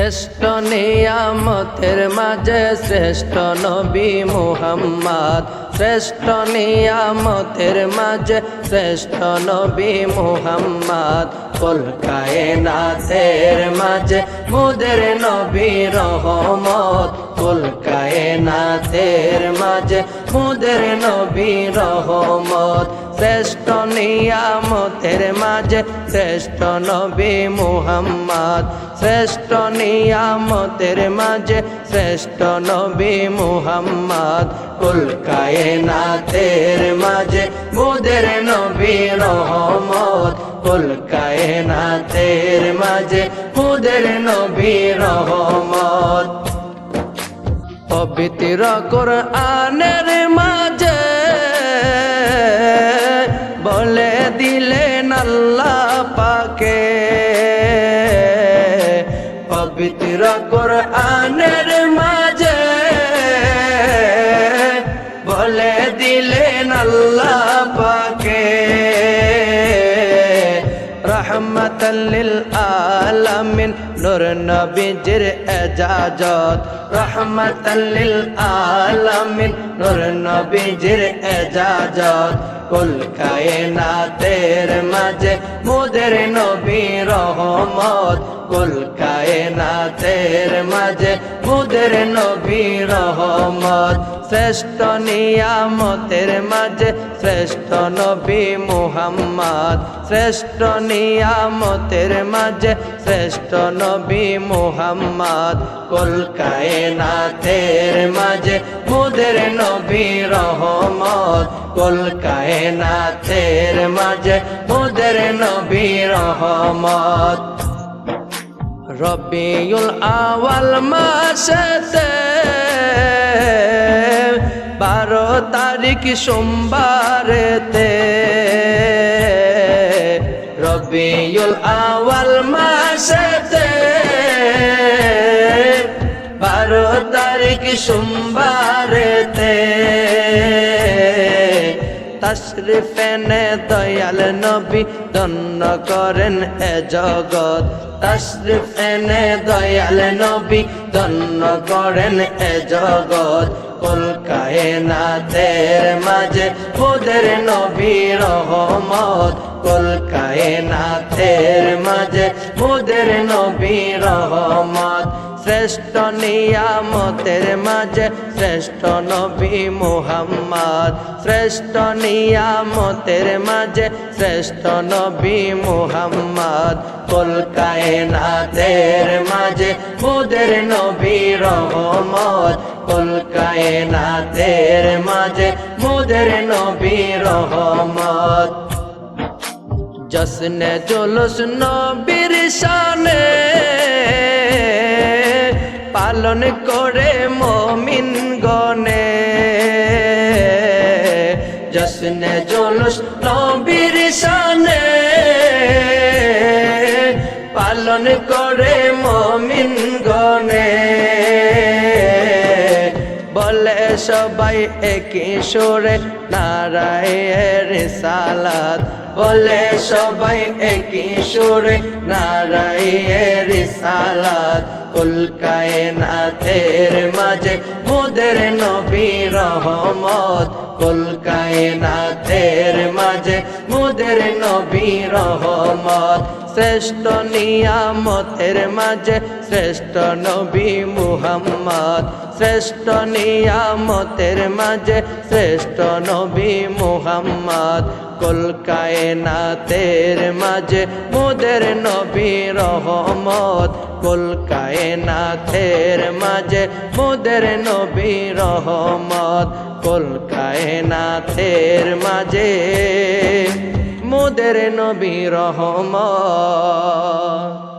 শ্রেষ্ঠ নিয়ামতের মাঝে শ্রেষ্ঠ নবী মুহাম্মদ। শ্রেষ্ঠ নিয়ামতের মাঝে শ্রেষ্ঠ নবী মুহাম্মদ। কলকায় নাথের মাঝে মুদের নবী রহমত। কলকায় নাথের মাঝে মুদের নবী রহমত। শ্রেষ্ঠ নিয়ামতের মাঝে শ্রেষ্ঠ নবী মুহাম্মদ। শ্রেষ্ঠ নিয়ামতের মাঝে শ্রেষ্ঠ নবী মুহাম্মদ। কুলকায় নাথের মাঝে মুদের নবী রহমত। কুলকায় নাথের মাঝে মুদের নবী রহমত। পবিত্র কোরআনের মাঝে আল্লাহ পাকে। রহমতাল্লিল আলামিন। নূর নবীজির এজাজত। রহমতাল্লিল আলামিন। নূর নবীজির এজাজত। কুল কায়নাতের মাঝে মুদের নবী রহমত। কুল কায়নাতের মাঝে মুদের নবী রহমত। শ্রেষ্ঠ নিয়ামতের মাঝে শ্রেষ্ঠ নবী মুহাম্মদ। শ্রেষ্ঠ নিয়ামতের মাঝে শ্রেষ্ঠ নবী মুহাম্মদ কুল কায়নাতের মাঝে। মুদের নবী রহমত কুল কায়নাতের মাঝে। মুদের নবী রহমত। রবিউল আওয়াল মাসেতে বারো তারিখ সোমবারেতে রবিউল আওয়াল মাসেতে বারো তারিখ সোমবারেতে তশরিফ এনে দয়াল নবী দন্ন করেন এ জগৎ। তশরিফ এনে দয়াল নবী দন্ন করেন এ জগৎ। কলকায় নাথের মাঝে ওদের নবী রহমত। কলকায় নাথের মাঝে ওদের নবী রহমত। শ্রেষ্ঠ নিয়ামতের মাঝে শ্রেষ্ঠ নবী মুহাম্মদ। শ্রেষ্ঠ নিয়ামতের মাঝে শ্রেষ্ঠ নবী মুহাম্মদ। কলকায় নাথের মাঝে মুদের নবী রহমত। কলকায় নাথের মাঝে মুদের নবী রহমত। জসনে জুলুস নবীর শানে পালন করে মমিন গনে জসনে জুলুস নবীর পালন করে মমিন গনে বলে সবাই একই সুরে নারায়ের সালাদ বলে সবাই একই সুরে, নারায়ের সালাদ কলকায় নাথের মাঝে মুদের নবী রহমত কুলকায় নাথের মাঝে মুদের নবী রহমত। শ্রেষ্ঠ নিয়ামতের মাঝে শ্রেষ্ঠ নবী মুহাম্মদ। শ্রেষ্ঠ নিয়ামতের মাঝে শ্রেষ্ঠ নবী মুহাম্মদ। কলকায় নাতের মাঝে মোদের নবী রহমত। কলকায় কায়নাথের মাঝে মোদের নবী রহমত। কলকায় কায়নাথের মাঝে মোদের নবী রহমত।